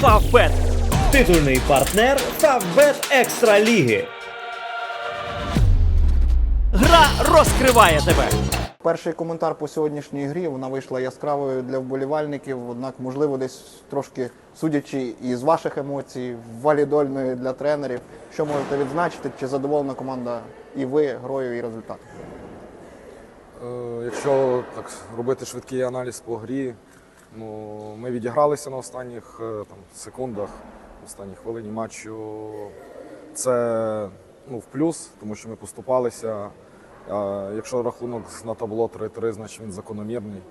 Фавбет. Титульний партнер Фавбет Екстра Ліги. Гра розкриває тебе. Перший коментар по сьогоднішній грі вона вийшла яскравою для вболівальників, однак, можливо, десь трошки судячи із ваших емоцій, валідольною для тренерів. Що можете відзначити? Чи задоволена команда і ви грою і результатом? Е, Якщо так робити швидкий аналіз по грі, ну, ми відігралися на останніх е, там, секундах, останній хвилині матчу. Це ну, в плюс, тому що ми поступалися. Якщо рахунок на табло 3-3, значить він закономірний.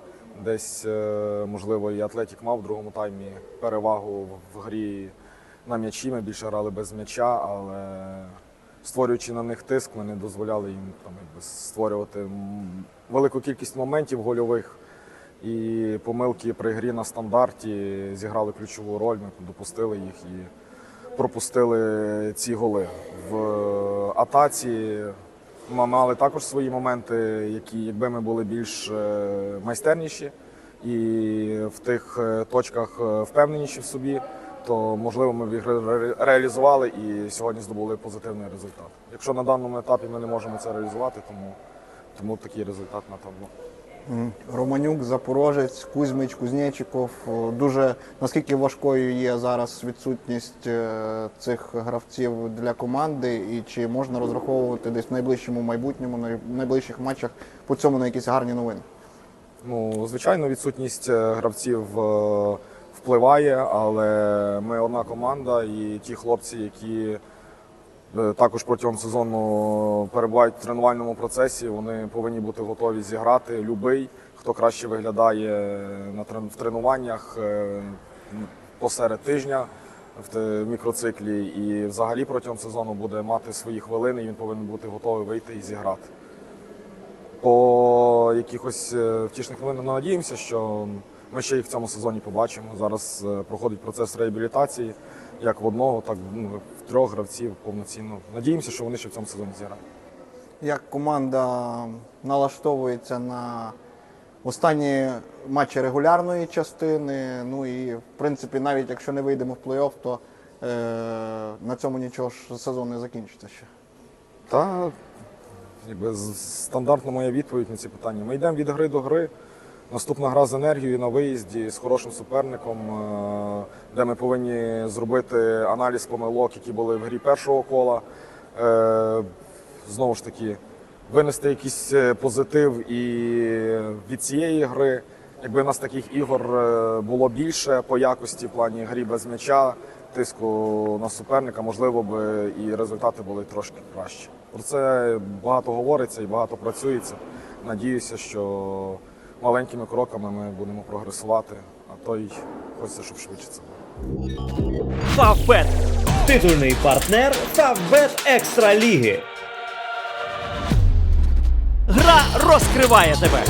Десь, е, можливо, і Атлетік мав в другому таймі перевагу в- в грі на м'ячі. Ми більше грали без м'яча, але створюючи на них тиск, ми не дозволяли їм там, створювати велику кількість моментів гольових. І помилки при грі на стандарті зіграли ключову роль. Ми допустили їх і пропустили ці голи. В атаці ми мали також свої моменти, які, якби ми були більш е, майстерніші і в тих е, точках е, впевненіші в собі, то можливо ми б їх ре- реалізували і сьогодні здобули позитивний результат. Якщо на даному етапі ми не можемо це реалізувати, тому, тому такий результат на табло. Романюк, Запорожець, Кузьмич, Кузнєчиков. Дуже наскільки важкою є зараз відсутність е, цих гравців для команди, і чи можна розраховувати десь в найближчому майбутньому, на найближчих матчах по цьому на якісь гарні новини? Ну, звичайно, відсутність е, гравців е, впливає, але ми одна команда, і ті хлопці, які також протягом сезону перебувають в тренувальному процесі, вони повинні бути готові зіграти. Любий, хто краще виглядає в тренуваннях е, посеред тижня в мікроциклі, і взагалі протягом сезону буде мати свої хвилини, і він повинен бути готовий вийти і зіграти. По якихось е, втішних новинах ну, надіємося, що ми ще їх в цьому сезоні побачимо. Зараз е, проходить процес реабілітації як в одного, так ну, в трьох гравців повноцінно. Надіємося, що вони ще в цьому сезоні зіграють. Як команда налаштовується на останні матчі регулярної частини. Ну і в принципі, навіть якщо не вийдемо в плей-офф, то е, на цьому нічого ж сезон не закінчиться ще. Та якби стандартна моя відповідь на ці питання. Ми йдемо від гри до гри. Наступна гра з енергією на виїзді з хорошим суперником, е, де ми повинні зробити аналіз помилок, які були в грі першого кола. Е, Знову ж таки, винести якийсь е, позитив і від цієї гри. Якби в нас таких ігор було більше по якості в плані грі без м'яча, тиску на суперника, можливо б і результати були трошки кращі. Про це багато говориться і багато працюється. Надіюся, що маленькими кроками ми будемо прогресувати, а то й хочеться, щоб швидше це було. Титульний партнер Фавбет Екстра Ліги. Гра розкриває тебе.